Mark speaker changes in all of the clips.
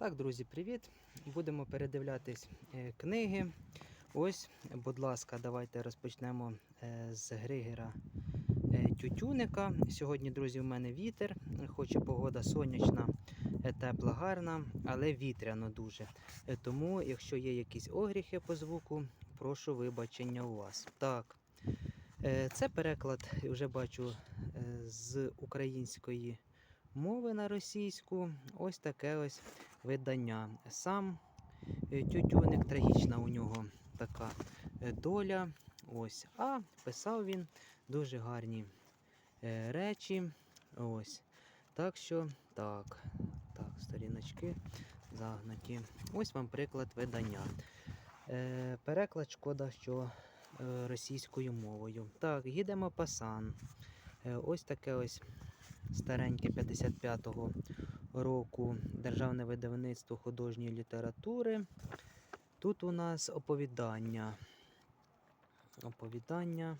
Speaker 1: Так, друзі, привіт! Будемо передивлятись е, книги. Ось, будь ласка, давайте розпочнемо е, з Григера е, Тютюника. Сьогодні, друзі, у мене вітер, хоч і погода сонячна, тепла, гарна, але вітряно дуже. Тому, якщо є якісь огріхи по звуку, прошу вибачення у вас. Так, це переклад, вже бачу, з української мови на російську. Ось таке ось видання. Сам е, тютюник, трагічна у нього така е, доля. Ось. А писав він дуже гарні е, речі. Ось. Так що, так, так, сторіночки загнуті. Ось вам приклад видання. Е, переклад шкода, що російською мовою. Так, їдемо пасан. Ось таке ось стареньке 55-го року Державне видавництво художньої літератури. Тут у нас оповідання. Оповідання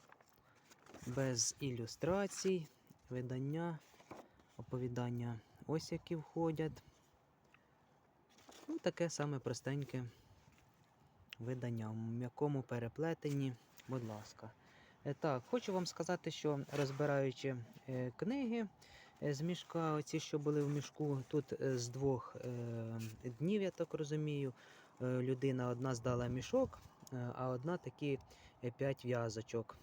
Speaker 1: без ілюстрацій, видання, оповідання. Ось які входять. Ну, таке саме простеньке видання, в м'якому переплетенні, будь ласка. Е, Так, хочу вам сказати, що розбираючи е, книги з мішка, оці, що були в мішку, тут е, з двох е, днів, я так розумію, е, людина одна здала мішок, е, а одна такі е, п'ять в'язочок.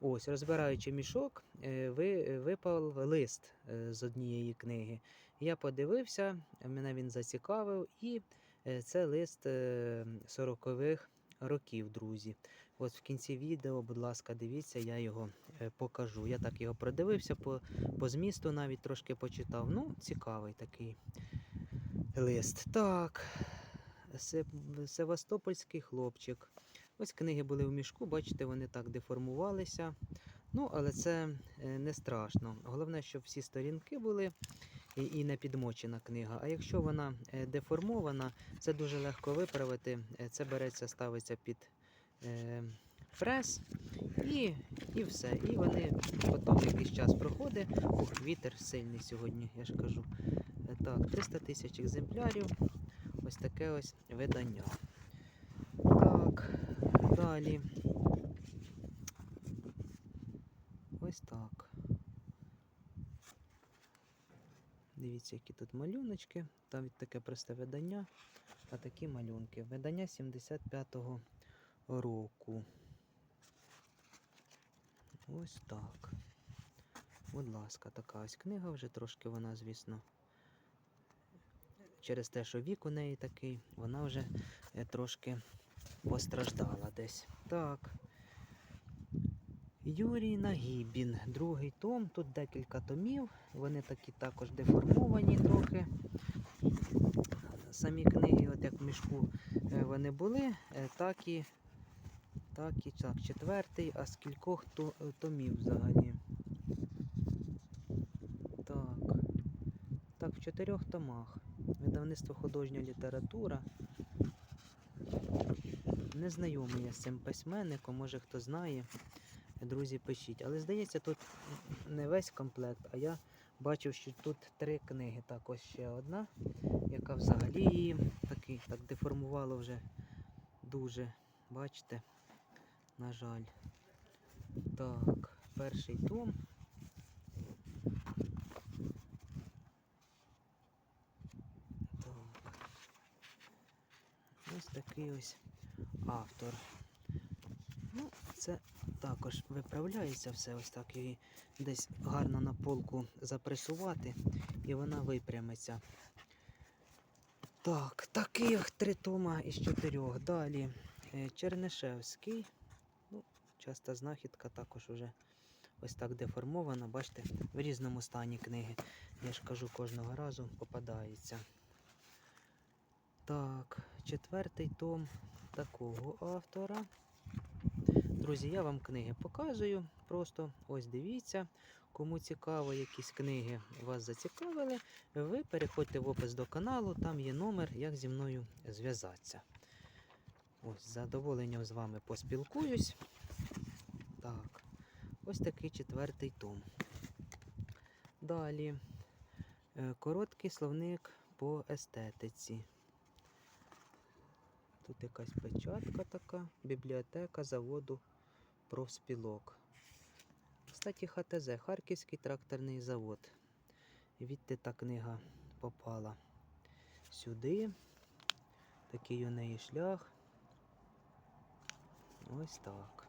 Speaker 1: Ось, розбираючи мішок, е, ви, випав лист е, з однієї книги. Я подивився, мене він зацікавив, і е, це лист е, 40-х років, друзі. От в кінці відео, будь ласка, дивіться, я його е, покажу. Я так його продивився по, по змісту, навіть трошки почитав. Ну, цікавий такий лист. Так, Севастопольський хлопчик. Ось книги були в мішку, бачите, вони так деформувалися. Ну, але це е, не страшно. Головне, щоб всі сторінки були і, і не підмочена книга. А якщо вона е, деформована, це дуже легко виправити. Це береться, ставиться під е, прес і, і все. І вони потім якийсь час проходить. Ух, вітер сильний сьогодні, я ж кажу. Е, Так, 300 тисяч екземплярів. Ось таке ось видання. Так, далі. Ось так. Дивіться, які тут малюночки. Там таке просте видання, а такі малюнки. Видання 75-го року. Ось так. Будь ласка, така ось книга вже трошки вона, звісно. Через те, що вік у неї такий, вона вже е, трошки постраждала десь. Так. Юрій Нагібін, другий том. Тут декілька томів. Вони такі також деформовані трохи. Самі книги, от як в мішку е, вони були, е, так і так і так, четвертий, а з кількох е, томів взагалі. Так. Так, в чотирьох томах. Видавництво художня література. Не знайомий я з цим письменником, може хто знає. Друзі, пишіть. Але здається, тут не весь комплект, а я бачив, що тут три книги. Так, ось ще одна, яка взагалі такий, так деформувало вже дуже. Бачите? На жаль. Так, перший том. Так. Ось такий ось автор. Ну, це також виправляється все ось так її десь гарно на полку запресувати і вона випрямиться. Так, таких три тома із чотирьох. Далі е, Чернишевський. Часта знахідка також уже ось так деформована. Бачите, в різному стані книги. Я ж кажу, кожного разу попадається. Так, четвертий том такого автора. Друзі, я вам книги показую. Просто ось дивіться. Кому цікаво, якісь книги вас зацікавили, ви переходьте в опис до каналу, там є номер, як зі мною зв'язатися. Ось, з задоволенням з вами поспілкуюсь. Так, ось такий четвертий том. Далі. е, Короткий словник по естетиці. Тут якась печатка така, бібліотека заводу профспілок. Кстати, ХТЗ, Харківський тракторний завод. Відти та книга попала сюди. Такий у неї шлях. Ось так.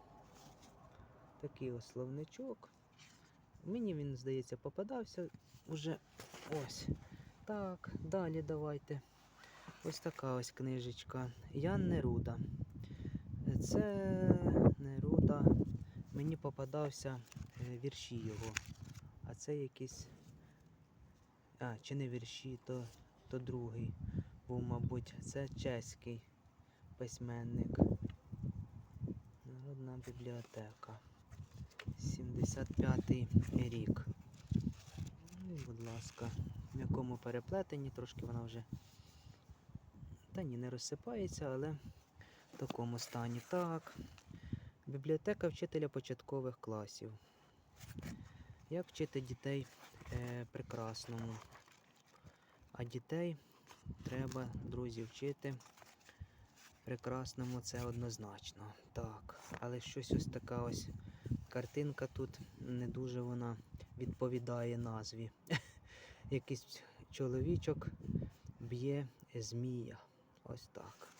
Speaker 1: Такий ось словничок. Мені він, здається, попадався уже ось. Так, далі давайте. Ось така ось книжечка. Ян Неруда. Це Неруда. Мені попадався е, вірші його. А це якісь. А, чи не вірші, то, то другий був, мабуть. Це чеський письменник. Народна бібліотека. 75-й рік. Будь ласка, в м'якому переплетенні, трошки вона вже. Та ні, не розсипається, але в такому стані. Так. Бібліотека вчителя початкових класів. Як вчити дітей е, прекрасному? А дітей треба, друзі, вчити прекрасному це однозначно. Так, але щось ось така ось картинка тут не дуже вона відповідає назві. Якийсь чоловічок б'є змія. Ось так.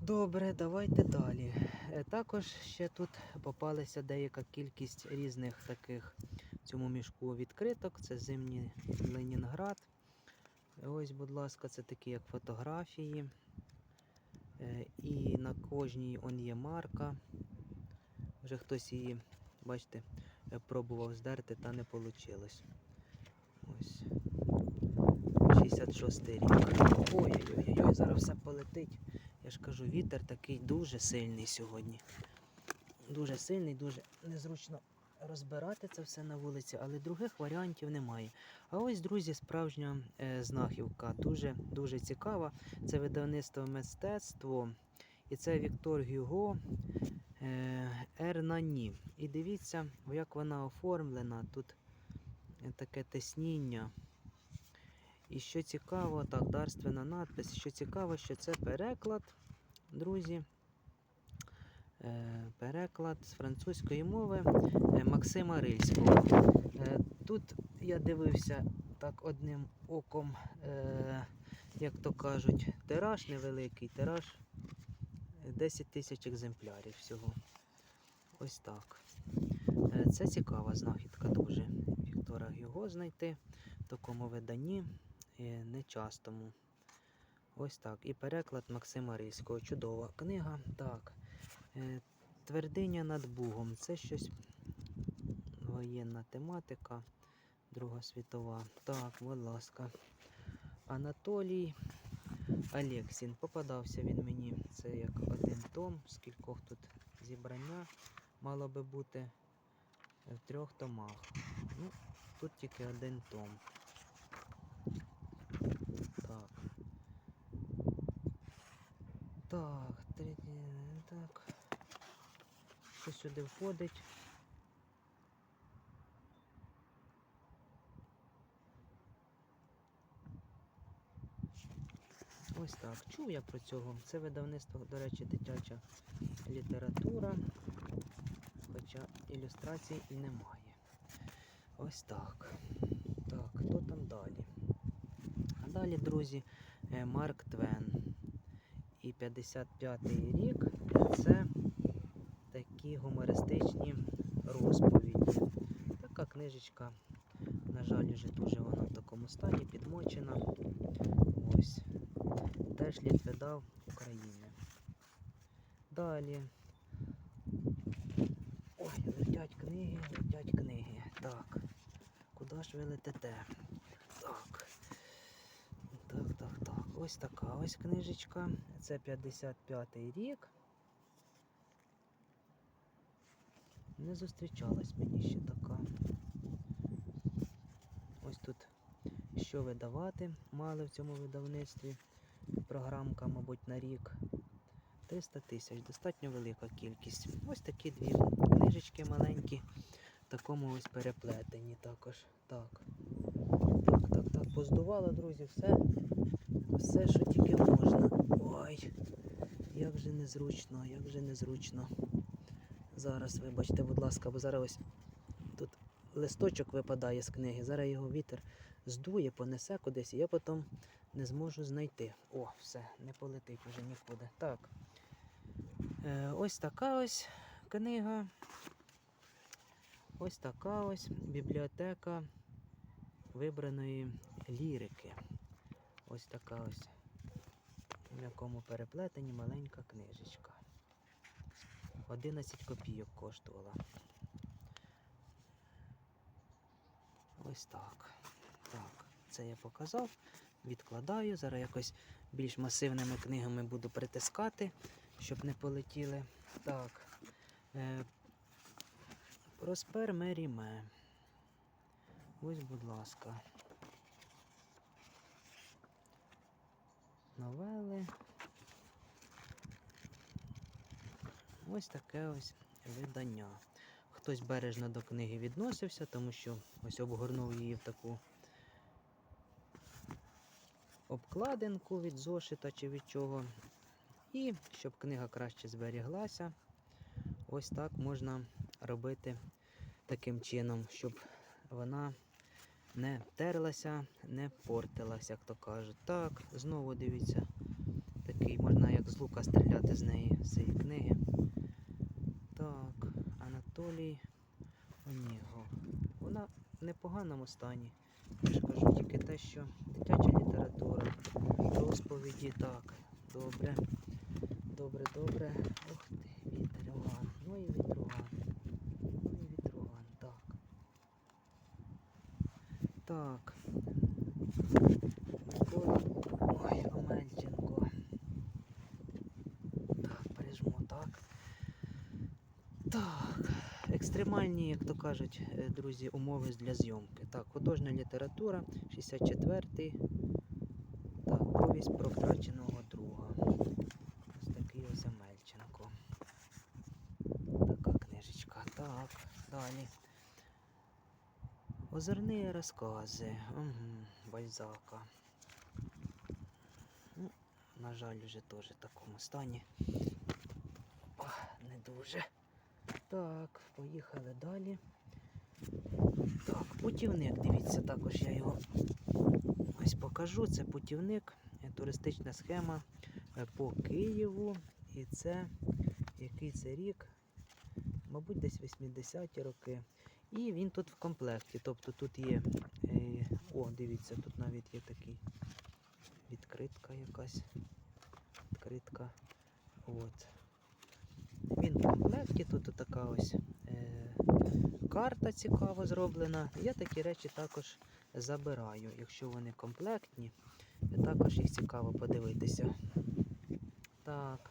Speaker 1: Добре, давайте далі. Е, Також ще тут попалася деяка кількість різних таких в цьому мішку відкриток. Це зимній Ленінград. Ось, будь ласка, це такі як фотографії. Е, І на кожній он є марка. Вже хтось її, бачите, е, пробував здерти, та не вийшло. Ось. 66 рік. Ой-ой-ой, зараз все полетить. Я ж кажу, вітер такий дуже сильний сьогодні. Дуже сильний, дуже незручно розбирати це все на вулиці, але других варіантів немає. А ось, друзі, справжня е, знахівка. Дуже дуже цікава. Це видавництво мистецтво. І це Віктор Гюго Ернані. І дивіться, як вона оформлена. Тут е, таке тесніння. І що цікаво, так, дарственна надпис. Що цікаво, що це переклад, друзі. Е, переклад з французької мови е, Максима Рильського. Е, тут я дивився так одним оком, е, як то кажуть, тираж невеликий, тираж 10 тисяч екземплярів всього. Ось так. Е, Це цікава знахідка дуже. Віктора Гюго знайти в такому виданні е, нечастому. Ось так. І переклад Максима Рильського. Чудова книга. Так. Е, Твердиня над Бугом. Це щось воєнна тематика. Друга світова. Так, будь ласка. Анатолій Алєксін. Попадався він мені. Це як один том, з кількох тут зібрання мало би бути в трьох томах. Ну, тут тільки один том. Так. Так, третій, так. Що сюди входить? Ось так. Чув я про цього. Це видавництво, до речі, дитяча література. Хоча ілюстрацій і немає. Ось так. Так, хто там далі? А далі, друзі, е, Марк Твен. І 55-й рік це такі гумористичні розповіді. Така книжечка, на жаль, вже дуже вона в такому стані, підмочена. Ось. Теж літвидав України. Далі. Ой, летять книги, летять книги. Так. Куди ж ви летите? Так. Так, так, так. Ось така ось книжечка. Це 55-й рік. Не зустрічалась мені ще така. Ось тут що видавати мали в цьому видавництві. Програмка, мабуть, на рік. 300 тисяч, достатньо велика кількість. Ось такі дві книжечки маленькі, в такому ось переплетенні також. Так. Так, так, так, поздувало, друзі, все. Все, що тільки можна. Ой, як же незручно, як же незручно. Зараз, вибачте, будь ласка, бо зараз ось тут листочок випадає з книги. Зараз його вітер здує, понесе кудись, і я потім не зможу знайти. О, все, не полетить вже нікуди. Так. Е, ось така ось книга. Ось така ось бібліотека вибраної лірики. Ось така ось в м'якому переплетенні маленька книжечка. 11 копійок коштувала. Ось так. Так, це я показав. Відкладаю. Зараз якось більш масивними книгами буду притискати, щоб не полетіли. Так. Е, Проспер Меріме. Ось, будь ласка. Новели. Ось таке ось видання. Хтось бережно до книги відносився, тому що ось обгорнув її в таку обкладинку від зошита чи від чого. І щоб книга краще зберіглася, ось так можна робити таким чином, щоб вона не терлася, не портилася, як то кажуть. Так, знову дивіться, такий можна як з лука стріляти з неї, з цієї книги. Так, Анатолій Оніго. Вона в непоганому стані. Ж кажу тільки те, що дитяча література, розповіді, так, добре. Добре, добре. Ух ти, вітруган. Ну і вітруган. Ну і вітруган, так. Так. Микола. Ой, Омельченко. Так, пережму, так. Так. Екстремальні, як то кажуть, е, друзі, умови для зйомки. Так, художня література, 64-й. Так, повість про втраченого друга. Ось такий ось Омельченко. Така книжечка. Так, далі. Озерні розкази. Угу, Бальзака. Ну, на жаль, вже теж в такому стані. О, не дуже. Так, поїхали далі. Так, путівник, дивіться, також я його ось покажу. Це путівник, е, туристична схема е, по Києву. І це який це рік? Мабуть, десь 80-ті роки. І він тут в комплекті. Тобто тут є. Е, о, дивіться, тут навіть є такий відкритка якась. Відкритка. От. Він в комплекті, тут така ось е, карта цікаво зроблена. Я такі речі також забираю, якщо вони комплектні. Також їх цікаво подивитися. Так.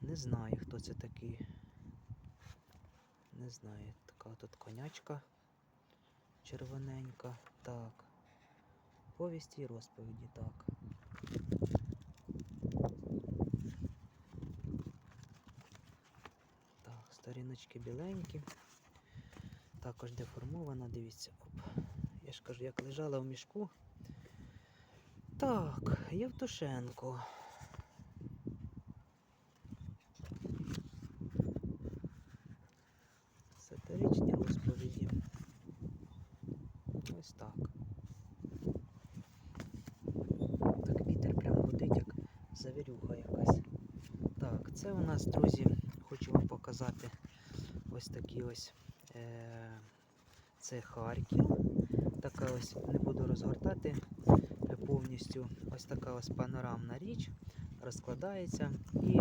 Speaker 1: Не знаю, хто це такий. Не знаю, така тут конячка червоненька. Так. Повісті і розповіді, так. Так, біленькі. Також деформована, дивіться. Оп. Я ж кажу, як лежала в мішку. Так, Євтушенко. Сатиричні розповіді. Ось так. Так, вітер прям гудить, як завірюха якась. Так, це у нас, друзі, хочу вам показати ось такі ось. Е- це Харків. Така ось, не буду розгортати е, повністю. Ось така ось панорамна річ розкладається і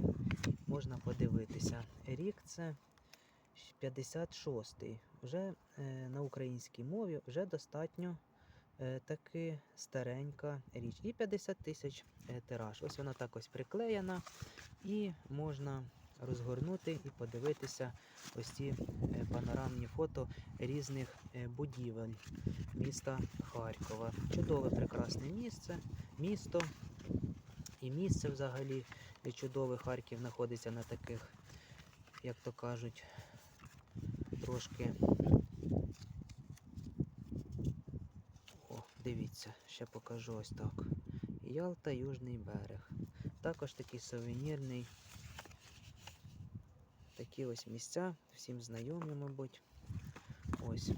Speaker 1: можна подивитися. Рік це 56-й. Вже е, на українській мові вже достатньо таки старенька річ. І 50 тисяч тираж. Ось вона так ось приклеєна, і можна розгорнути і подивитися ось ці е, панорамні фото різних е, будівель міста Харкова. Чудове прекрасне місце, місто і місце взагалі чудове. Харків знаходиться на таких, як то кажуть, трошки. О, дивіться, ще покажу ось так. Ялта, Южний берег. Також такий сувенірний. Такі ось місця, всім знайомі, мабуть. Ось.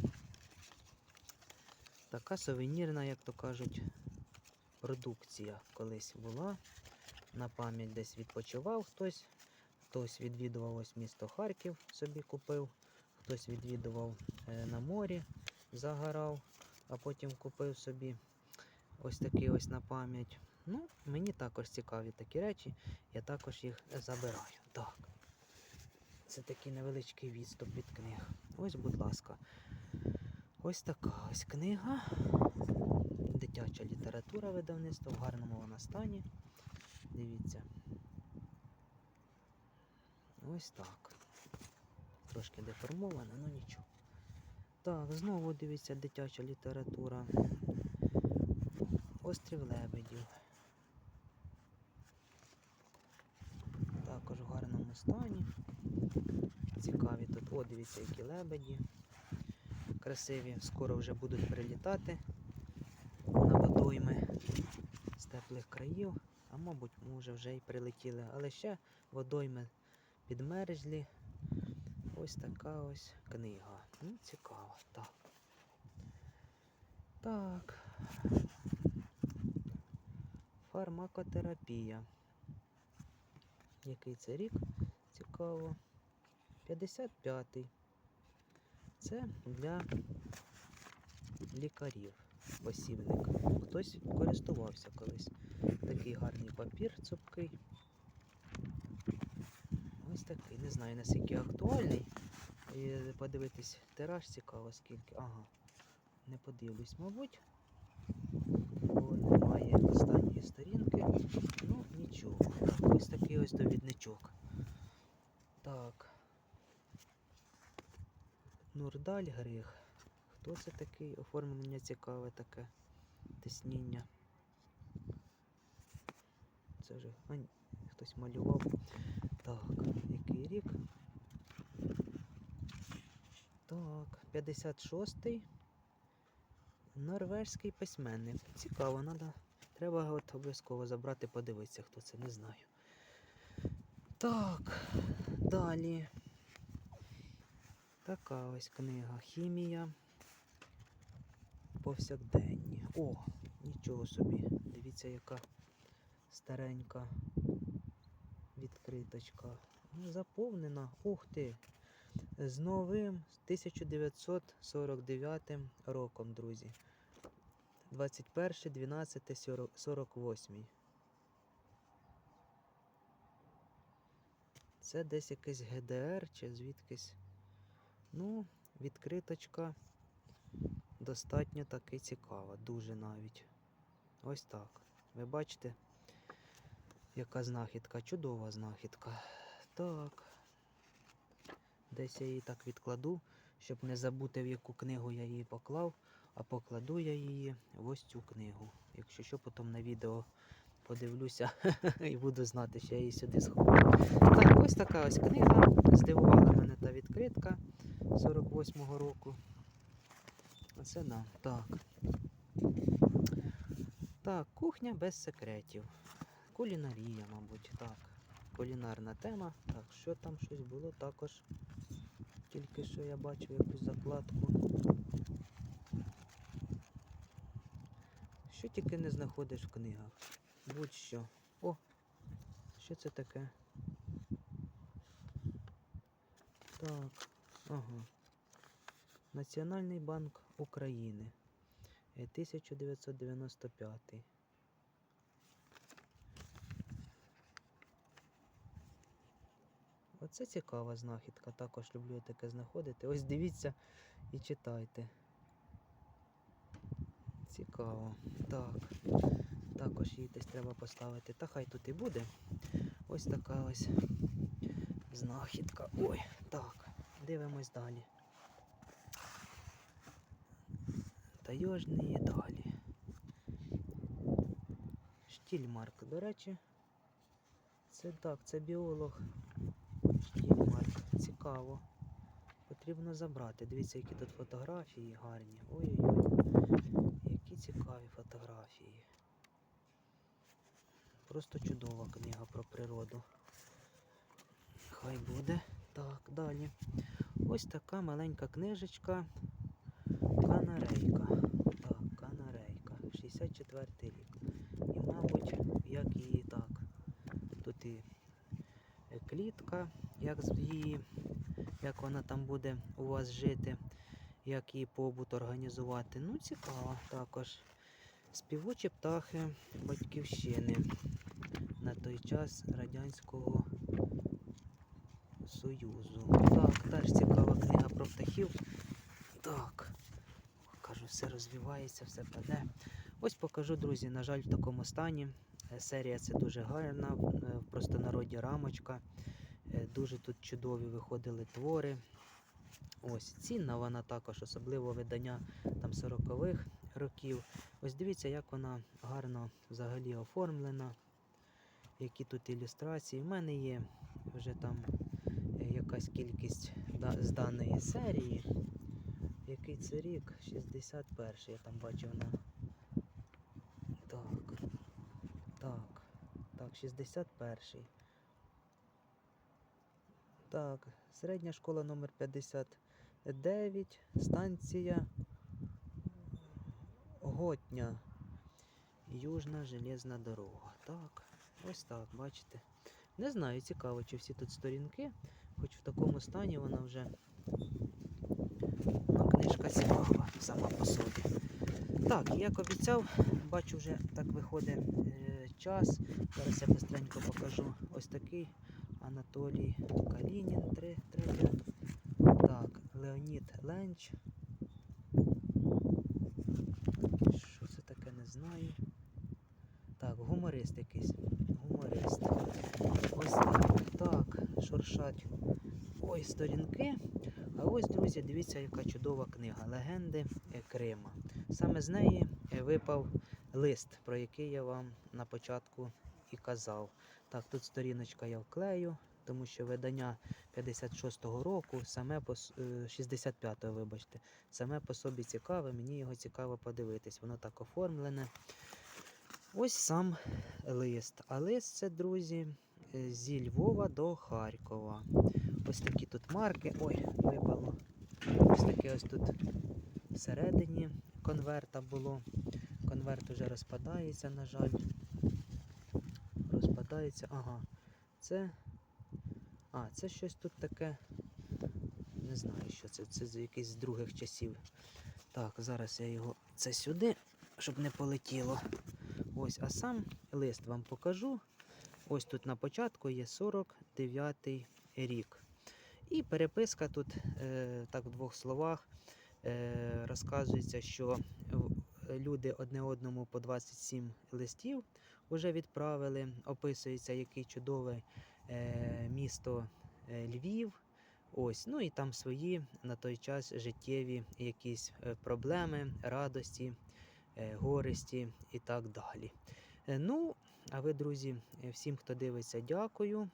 Speaker 1: Така сувенірна, як то кажуть, продукція колись була. На пам'ять десь відпочивав хтось, хтось відвідував ось місто Харків, собі купив, хтось відвідував е, на морі, загорав, а потім купив собі ось такий ось на пам'ять. Ну, мені також цікаві такі речі, я також їх забираю. Так. Це такий невеличкий відступ від книг. Ось, будь ласка. Ось така ось книга. Дитяча література видавництва в гарному вона стані. Дивіться. Ось так. Трошки деформована, ну нічого. Так, знову дивіться дитяча література. Острів лебедів. Також в гарному стані. Цікаві тут. О, дивіться, які лебеді. Красиві. Скоро вже будуть прилітати на водойми з теплих країв. А мабуть, може вже й прилетіли. Але ще водойми підмерзлі. Ось така ось книга. Ну, цікаво. Так. Так. Фармакотерапія. Який це рік? Цікаво. 55-й. Це для лікарів посівник. Хтось користувався колись. Такий гарний папір цупкий. Ось такий. Не знаю наскільки актуальний. І подивитись тираж цікаво скільки. Ага. Не подивлюсь, мабуть. Бо немає останньої сторінки. Ну, нічого. Ось такий ось довідничок. Так. Нурдаль Григ. Хто це такий? Оформлення цікаве таке. Тисніння. Це вже а, ні, хтось малював. Так, який рік? Так, 56-й. Норвежський письменник. Цікаво, надо. Треба от обов'язково забрати, подивитися, хто це, не знаю. Так, далі. Така ось книга. Хімія. Повсякденні. О, нічого собі. Дивіться, яка старенька відкриточка. Ну, заповнена. Ух ти! З новим 1949 роком, друзі. 21, 12, 48. Це десь якийсь ГДР чи звідкись. Ну, відкриточка достатньо таки цікава, дуже навіть. Ось так. Ви бачите, яка знахідка, чудова знахідка. Так. Десь я її так відкладу, щоб не забути, в яку книгу я її поклав, а покладу я її в ось цю книгу. Якщо що, потім на відео подивлюся і буду знати, що я її сюди сховав. Так, ось така ось книга. Здивувала мене та відкритка 48-го року. Оце да. Так. Так, кухня без секретів. Кулінарія, мабуть, так. Кулінарна тема. Так, що там щось було також. Тільки що я бачив якусь закладку. Що тільки не знаходиш в книгах. Будь-що. О! Що це таке? Так, ага. Національний банк України. Е, 1995. Оце цікава знахідка, також люблю таке знаходити. Ось дивіться і читайте. Цікаво. Так. Також її десь треба поставити. Та хай тут і буде. Ось така ось знахідка. Ой, так, дивимось далі. Таежні далі. Штільмарк, до речі. Це так, це біолог. Штільмарк. Цікаво. Потрібно забрати. Дивіться, які тут фотографії гарні. Ой-ой-ой. Які цікаві фотографії. Просто чудова книга про природу. Хай буде. Так, далі. Ось така маленька книжечка. Канарейка. Так, канарейка. 64 рік. І, мабуть, як її так. Тут і е, клітка, як її, як вона там буде у вас жити, як її побут організувати. Ну, цікаво також. Співочі птахи батьківщини на той час Радянського Союзу. Так, теж цікава книга про птахів. Так, кажу, все розвивається, все паде. Ось покажу, друзі, на жаль, в такому стані. Е, Серія це дуже гарна, в е, простонароді рамочка. Е, Дуже тут чудові виходили твори. Ось цінна вона також, особливо видання там 40-х років. Ось дивіться, як вона гарно взагалі оформлена, які тут ілюстрації. У мене є вже там е, якась кількість з даної серії. Який це рік? 61 я там бачив на. Так. Так. Так, 61. Так, середня школа номер 59, станція Готня. Южна железна дорога. Так, ось так, бачите. Не знаю, цікаво, чи всі тут сторінки, хоч в такому стані вона вже. Ну, книжка цікава сама по собі. Так, як обіцяв, бачу вже так виходить е, час. Зараз я быстренько покажу ось такий Анатолій Калінін, три, третя. Так, Леонід Ленч. Що це таке, не знаю. Так, гуморист якийсь. Гуморист. Ось так. Шуршать. Ой, сторінки. А ось, друзі, дивіться, яка чудова книга Легенди Крима. Саме з неї випав лист, про який я вам на початку і казав. Так, тут сторіночка я вклею, тому що видання 56-го року, саме по с- е, 65-го, вибачте, саме по собі цікаве, мені його цікаво подивитись. Воно так оформлене. Ось сам лист. А лист це, друзі, е, зі Львова до Харкова. Ось такі тут марки. Ой, випало. Ось таке ось тут всередині конверта було. Конверт уже розпадається, на жаль. Розпадається. Ага. Це. А, це щось тут таке. Не знаю, що це. Це з якийсь з других часів. Так, зараз я його це сюди, щоб не полетіло. Ось, а сам лист вам покажу. Ось тут на початку є 49-й рік. І переписка тут, е, так в двох словах, е, розказується, що люди одне одному по 27 листів вже відправили. Описується, який чудове е, місто Львів. Ось, ну і там свої на той час життєві якісь проблеми, радості, е, горесті і так далі. Е, Ну, а ви, друзі, е, всім, хто дивиться, дякую.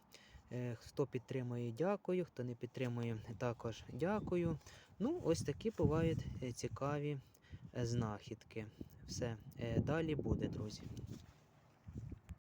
Speaker 1: Хто підтримує, дякую. Хто не підтримує, також дякую. Ну, ось такі бувають цікаві знахідки. Все, далі буде, друзі.